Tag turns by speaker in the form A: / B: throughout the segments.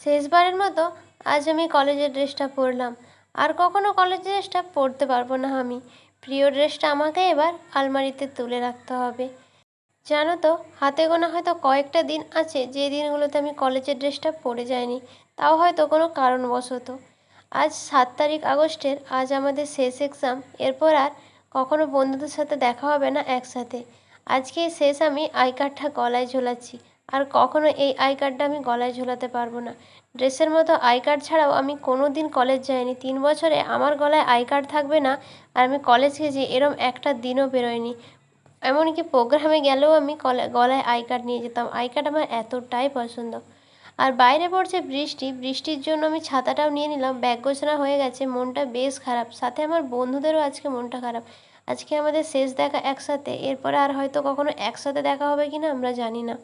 A: শেষবারের মতো আজ আমি কলেজের ড্রেসটা পরলাম। আর কখনো কলেজের ড্রেসটা পরতে পারব না আমি। প্রিয় ড্রেসটা আমাকে এবার আলমারিতে তুলে রাখতে হবে। জানো তো, হাতে গোনা হয়তো কয়েকটা দিন আছে যে দিনগুলোতে আমি কলেজের ড্রেসটা পরে যাইনি। তাও হয়তো কোনো কারণবশত। আজ সাত তারিখ আগস্টের, আজ আমাদের শেষ এক্সাম এরপর আর কখনো বন্ধুদের সাথে দেখা হবে না একসাথে। আজকে শেষ আমি আই কার্ডটা গলায় ঝোলাচ্ছি। আর কখনো এই আই কার্ডটা আমি গলায় ঝোলাতে পারব না। ড্রেসের মতো আই কার্ড ছাড়াও আমি কোনো দিন কলেজ যাইনি। তিন বছরে আমার গলায় আই কার্ড থাকবে না আর আমি কলেজ গেছি, এরম একটা দিনও বেরোয়নি। এমনকি প্রোগ্রামে গেলেও আমি গলায় আই কার্ড নিয়ে যেতাম। আই কার্ড আমার এতটাই পছন্দ। আর বাইরে পড়ছে বৃষ্টি, বৃষ্টির জন্য আমি ছাতাটাও নিয়ে নিলাম। ব্যাগ গোছানো হয়ে গেছে, মনটা বেশ খারাপ। সাথে আমার বন্ধুদেরও আজকে মনটা খারাপ। আজকে আমাদের শেষ দেখা একসাথে। এরপরে আর হয়তো কখনো একসাথে দেখা হবে কি না আমরা জানি না।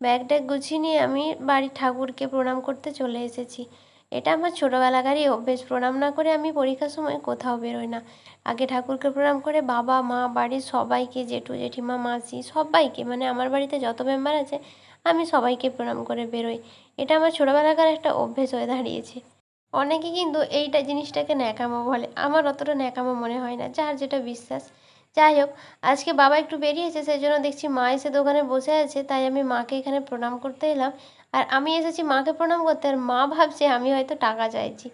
A: ব্যাগ ট্যাগ গুছিয়ে নিয়ে আমি বাড়ির ঠাকুরকে প্রণাম করতে চলে এসেছি। এটা আমার ছোটোবেলাকারই অভ্যেস। প্রণাম না করে আমি পরীক্ষার সময় কোথাও বেরোই না। আগে ঠাকুরকে প্রণাম করে বাবা, মা, বাড়ির সবাইকে, জেঠু, জেঠিমা, মাসি সবাইকে মানে আমার বাড়িতে যত মেম্বার আছে, আমি সবাইকে প্রণাম করে বেরোই। এটা আমার ছোটোবেলাকার একটা অভ্যেস হয়ে দাঁড়িয়েছে। অনেকে কিন্তু এইটা জিনিসটাকে ন্যাকামো বলে। আমার অতটা ন্যাকামো মনে হয় না। যার যেটা বিশ্বাস। যাই হোক, আজকে বাবা একটু বেরিয়েছে সেই জন্য দেখছি মা এসে দোকানে বসে আছে, তাই আমি মাকে এখানে প্রণাম করতে এলাম। আর আমি এসেছি মাকে প্রণাম করতে, আর মা ভাবছে আমি হয়তো টাকা চাইছি।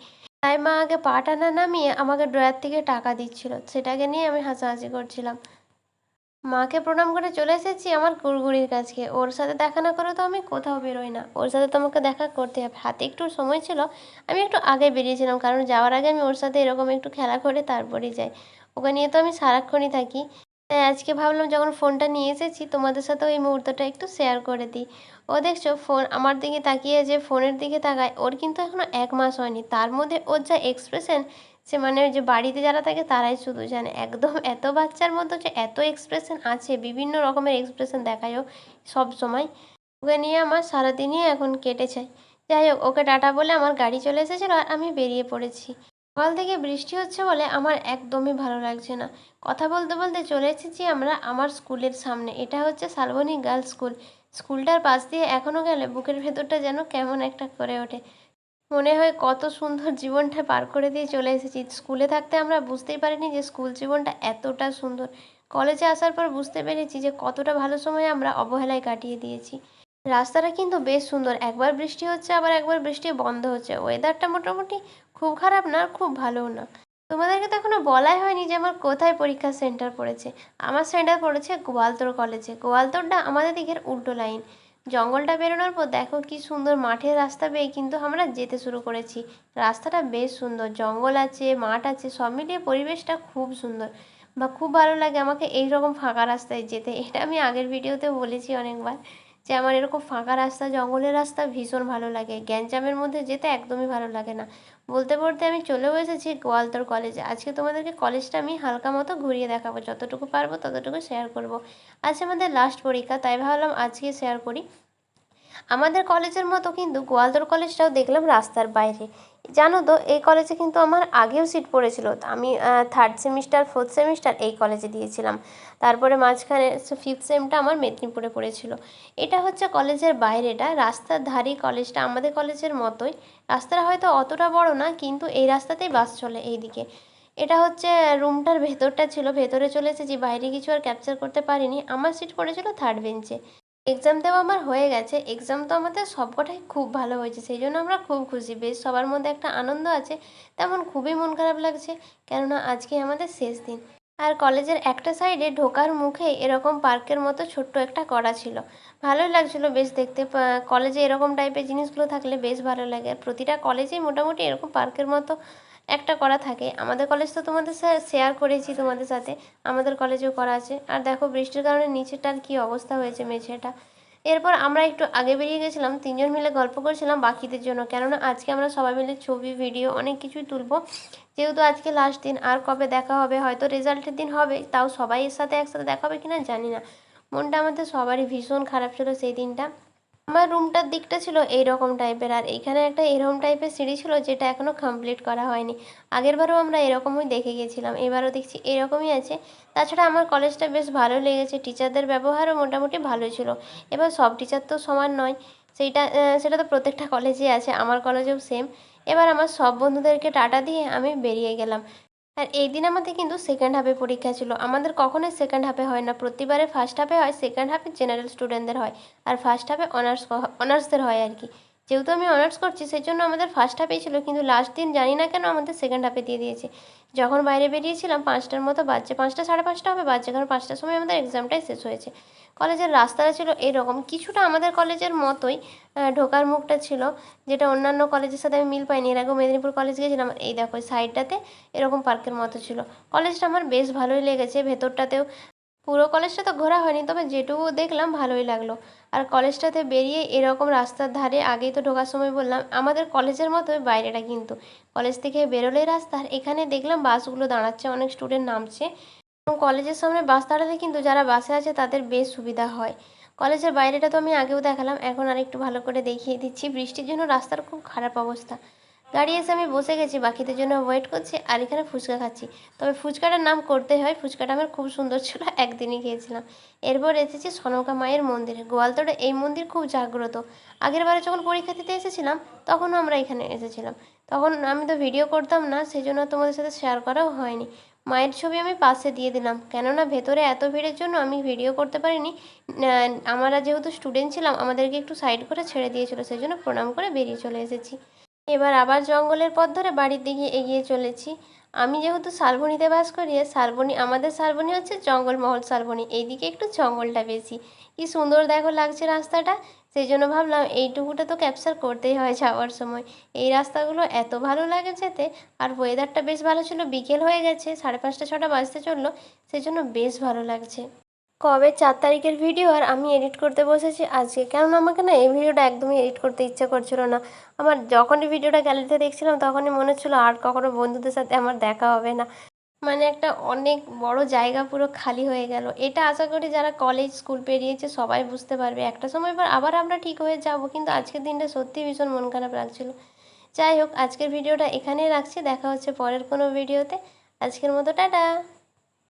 A: তাই মা আগে পাটা না নামিয়ে আমাকে ড্রয়ার থেকে টাকা দিচ্ছিল, সেটাকে নিয়ে আমি হাসাহাসি করছিলাম। মাকে প্রণাম করে চলে এসেছি আমার গুড়গুড়ির কাছকে ওর সাথে দেখা না করে তো আমি কোথাও বেরোই না। ওর সাথে তোমাকে দেখা করতে হবে। হাতে একটু সময় ছিল, আমি একটু আগে বেরিয়েছিলাম, কারণ যাওয়ার আগে আমি ওর সাথে এরকম একটু খেলা করে তারপরেই যাই। ওকে নিয়ে তো আমি সারাক্ষণই থাকি। তাই আজকে ভাবলাম যখন ফোনটা নিয়ে এসেছি, তোমাদের সাথেও এই মুহূর্তটা একটু শেয়ার করে দিই। ও দেখছ, ফোন আমার দিকে তাকিয়ে যে ফোনের দিকে তাকায়, ওর কিন্তু এখনও এক মাস হয়নি। তার মধ্যে ওর যা এক্সপ্রেশন সে মানে যে বাড়িতে যারা থাকে তারাই শুধু জানে। একদম এত বাচ্চার মধ্যে যে এত এক্সপ্রেশন আছে, বিভিন্ন রকমের এক্সপ্রেশন দেখায় ও সব সময়। ওকে নিয়ে আমার সারাদিনই এখন কেটেছে। যাই হোক, ওকে টাটা বলে আমার গাড়ি চলে এসেছিল আর আমি বেরিয়ে পড়েছি। সকাল থেকে বৃষ্টি হচ্ছে বলে আমার একদমই ভালো লাগছে না। কথা বলতে বলতে চলে এসেছি আমরা আমার স্কুলের সামনে। এটা হচ্ছে শালবনী গার্লস স্কুল। স্কুলটার পাশ দিয়ে এখনও গেলে বুকের ভেতরটা যেন কেমন একটা করে ওঠে। মনে হয় কত সুন্দর জীবনটা পার করে দিয়ে চলে এসেছি। স্কুলে থাকতে আমরা বুঝতেই পারিনি যে স্কুল জীবনটা এতটা সুন্দর। কলেজে আসার পর বুঝতে পেরেছি যে কতটা ভালো সময় আমরা অবহেলায় কাটিয়ে দিয়েছি। রাস্তাটা কিন্তু বেশ সুন্দর, একবার বৃষ্টি হচ্ছে, আবার একবার বৃষ্টি বন্ধ হচ্ছে। ওয়েদারটা মোটামুটি খুব খারাপ না, খুব ভালোও না। তোমাদেরকে তো এখনও বলাই হয়নি যে আমার কোথায় পরীক্ষার সেন্টার পড়েছে। আমার সেন্টার পড়েছে গোয়ালতোড় কলেজে। গোয়ালতোড়টা আমাদের দিকের উল্টো লাইন। জঙ্গলটা বেরোনোর পর দেখো কি সুন্দর মাঠের রাস্তা পেয়ে কিন্তু আমরা যেতে শুরু করেছি। রাস্তাটা বেশ সুন্দর, জঙ্গল আছে, মাঠ আছে, সব মিলিয়ে পরিবেশটা খুব সুন্দর বা খুব ভালো লাগে আমাকে এই রকম ফাঁকা রাস্তায় যেতে। এটা আমি আগের ভিডিওতে বলেছি অনেকবার। যে আমার এরকম ফাঁকা রাস্তা, জঙ্গলের রাস্তা ভীষণ ভালো লাগে। গ্যাঞ্জামের মধ্যে যেতে একদমই ভালো লাগে না। বলতে বলতে আমি চলেও এসেছি গোয়ালতর কলেজে আজকে তোমাদেরকে কলেজটা আমি হালকা মতো ঘুরিয়ে দেখাবো। যতটুকু পারব ততটুকু শেয়ার করব। আজ আমাদের লাস্ট পরীক্ষা, তাই ভাবলাম আজকে শেয়ার করি। আমাদের কলেজের মতো কিন্তু গোয়ালতোড় কলেজটাও দেখলাম রাস্তার বাইরে। জানো তো, এই কলেজে কিন্তু আমার আগেও সিট পড়েছিল। আমি থার্ড সেমিস্টার ফোর্থ সেমিস্টার এই কলেজে দিয়েছিলাম। তারপরে মাঝখানে ফিফথ সেমটা আমার মেদিনীপুরে পড়েছিল। এটা হচ্ছে কলেজের বাইরেটা। রাস্তার ধারেই কলেজটা আমাদের কলেজের মতোই। রাস্তাটা হয়তো অতটা বড় না, কিন্তু এই রাস্তাতেই বাস চলে এইদিকে। এটা হচ্ছে রুমটার ভেতরটা ছিল। ভেতরে চলে এসেছি বাইরে কিছু আর ক্যাপচার করতে পারিনি। আমার সিট পড়েছিল থার্ড বেঞ্চে এক্সাম দেওয়া আমার হয়ে গেছে। এক্সাম তো আমাদের সবকটাই খুব ভালো হয়েছে। সেই জন্য আমরা খুব খুশি। বেশ, সবার মধ্যে একটা আনন্দ আছে। তেমন খুবই মন খারাপ লাগছে, কেননা আজকে আমাদের শেষ দিন। আর কলেজের একটা সাইডে ঢোকার মুখে এরকম পার্কের মতো ছোট্ট একটা করা ছিল। ভালোই লাগছিল। বেশ, দেখতে কলেজে এরকম টাইপের জিনিসগুলো থাকলে বেশ ভালো লাগে। আর প্রতিটা কলেজেই মোটামুটি এরকম পার্কের মতো একটা করা থাকে। আমাদের কলেজ তো তোমাদের স্যার শেয়ার করেছি তোমাদের সাথে। আমাদের কলেজেও করা আছে। আর দেখো বৃষ্টির কারণে নিচেটার কী অবস্থা হয়েছে মেঝেটা। এরপর আমরা একটু আগে বেরিয়ে গেছিলাম, তিনজন মিলে গল্প করছিলাম বাকিদের জন্য। কেননা আজকে আমরা সবাই মিলে ছবি ভিডিও অনেক কিছুই তুলবো। যেহেতু আজকে লাস্ট দিন, আর কবে দেখা হবে? হয়তো রেজাল্টের দিন হবে। তাও সবাই এর সাথে একসাথে দেখা হবে কিনা জানি না। মনটা আমাদের সবারই ভীষণ খারাপ ছিল সেই দিনটা। আমার রুমটার দিকটা ছিল এই রকম টাইপের আর এখানে একটা এরকম টাইপের সিঁড়ি ছিল যেটা এখনও কমপ্লিট করা হয়নি। আগেরবারও আমরা এরকমই দেখে গেছিলাম এবারও দেখছি এরকমই আছে। তাছাড়া আমার কলেজটা বেশ ভালো লেগেছে টিচারদের ব্যবহারও মোটামুটি ভালো ছিল। এবার সব টিচার তো সমান নয়, সেইটা সেটা তো প্রত্যেকটা কলেজেই আছে, আমার কলেজেও সেম এবার আমার সব বন্ধুদেরকে টাটা দিয়ে আমি বেরিয়ে গেলাম। আর এই দিন আমাদের কিন্তু সেকেন্ড হাফে পরীক্ষা ছিল। আমাদের কখনোই সেকেন্ড হাফে হয় না। প্রতিবারে ফার্স্ট হাফে হয় সেকেন্ড হাফে জেনারেল স্টুডেন্টদের হয়। আর ফার্স্ট হাফে অনার্স অনার্সদের হয় আর কি। যেহেতু আমি অনার্স করছি সেই জন্য আমাদের ফার্স্ট হাফেই ছিল, কিন্তু লাস্ট দিন জানি না কেন আমাদের সেকেন্ড হাফে দিয়ে দিয়েছে। যখন বাইরে বেরিয়েছিলাম, পাঁচটার মতো বাজছে, পাঁচটা সাড়ে পাঁচটা হবে বাজছে, কারণ পাঁচটার সময় আমাদের এক্সামটাই শেষ হয়েছে। কলেজের রাস্তাটা ছিল এরকম, কিছুটা আমাদের কলেজের মতোই ঢোকার মুখটা ছিল, যেটা অন্যান্য কলেজের সাথে আমি মিল পাইনি। এর আগেও মেদিনীপুর কলেজ গিয়েছিলাম এই দেখো সাইডটাতে এরকম পার্কের মতো ছিল। কলেজটা আমার বেশ ভালোই লেগেছে, ভেতরটাতেও পুরো কলেজটা তো ঘোরা হয়নি, তবে যেটুকু দেখলাম ভালোই লাগল। আর কলেজটাতে বেরিয়ে এরকম রাস্তার ধারে আগেই তো ঢোকার সময় বললাম, আমাদের কলেজের মতোই বাইরেটা কিন্তু। কলেজ থেকে বেরোলেই রাস্তা আর এখানে দেখলাম বাসগুলো দাঁড়াচ্ছে, অনেক স্টুডেন্ট নামছে। এবং কলেজের সামনে বাস দাঁড়ালে কিন্তু যারা বাসে আছে তাদের বেশ সুবিধা হয়। কলেজের বাইরেটা তো আমি আগেও দেখালাম, এখন আর একটু ভালো করে দেখিয়ে দিচ্ছি। বৃষ্টির জন্য রাস্তার খুব খারাপ অবস্থা। গাড়ি এসে আমি বসে গেছি, বাকিদের জন্য ওয়েট করছি আর এখানে ফুচকা খাচ্ছি। তবে ফুচকাটার নাম করতে হয়, ফুচকাটা আমার খুব সুন্দর ছিল, একদিনই খেয়েছিলাম। এরপর এসেছি সনকা মায়ের মন্দিরে। গোয়ালতোড়ে এই মন্দির খুব জাগ্রত। আগের বারে যখন পরীক্ষা দিতে এসেছিলাম, তখনও আমরা এখানে এসেছিলাম। তখন আমি তো ভিডিও করতাম না সেই জন্য তোমাদের সাথে শেয়ার করাও হয়নি। মায়ের ছবি আমি পাশে দিয়ে দিলাম, কেননা ভেতরে এত ভিড়ের জন্য আমি ভিডিও করতে পারিনি। আমরা যেহেতু স্টুডেন্ট ছিলাম, আমাদেরকে একটু সাইড করে ছেড়ে দিয়েছিল সেই জন্য প্রণাম করে বেরিয়ে চলে এসেছি। এবার আবার জঙ্গলের পথ ধরে বাড়ির দিকে এগিয়ে চলেছি। আমি যেহেতু শালবনিতে বাস করি, আর শালবনি, আমাদের শালবনি হচ্ছে জঙ্গলমহল শালবনি। এইদিকে একটু জঙ্গলটা বেশি। কি সুন্দর দেখো লাগছে রাস্তাটা। সেই জন্য ভাবলাম এইটুকুটা তো ক্যাপচার করতেই হয় যাওয়ার সময়। এই রাস্তাগুলো এত ভালো লাগে যেতে, আর ওয়েদারটা বেশ ভালো ছিল। বিকেল হয়ে গেছে, সাড়ে পাঁচটা, ছটা বাজতে চলল। সেই জন্য বেশ ভালো লাগছে। কবে চার তারিখের ভিডিও আর আমি এডিট করতে বসেছি আজকে। কেননা আমাকে না এই ভিডিওটা একদমই এডিট করতে ইচ্ছে করছিল না। আমার যখনই ভিডিওটা গ্যালারিতে দেখছিলাম, তখনই মনে হচ্ছিল আর কখনো বন্ধুদের সাথে আমার দেখা হবে না। মানে একটা অনেক বড় জায়গা পুরো খালি হয়ে গেল। এটা আশা করি যারা কলেজ স্কুল পেরিয়েছে সবাই বুঝতে পারবে। একটা সময় পর আবার আমরা ঠিক হয়ে যাব, কিন্তু আজকের দিনটা সত্যি ভীষণ মন খারাপ লাগছিল। যাই হোক, আজকের ভিডিওটা এখানেই রাখছি। দেখা হচ্ছে পরের কোনো ভিডিওতে আজকের মতো, টাটা!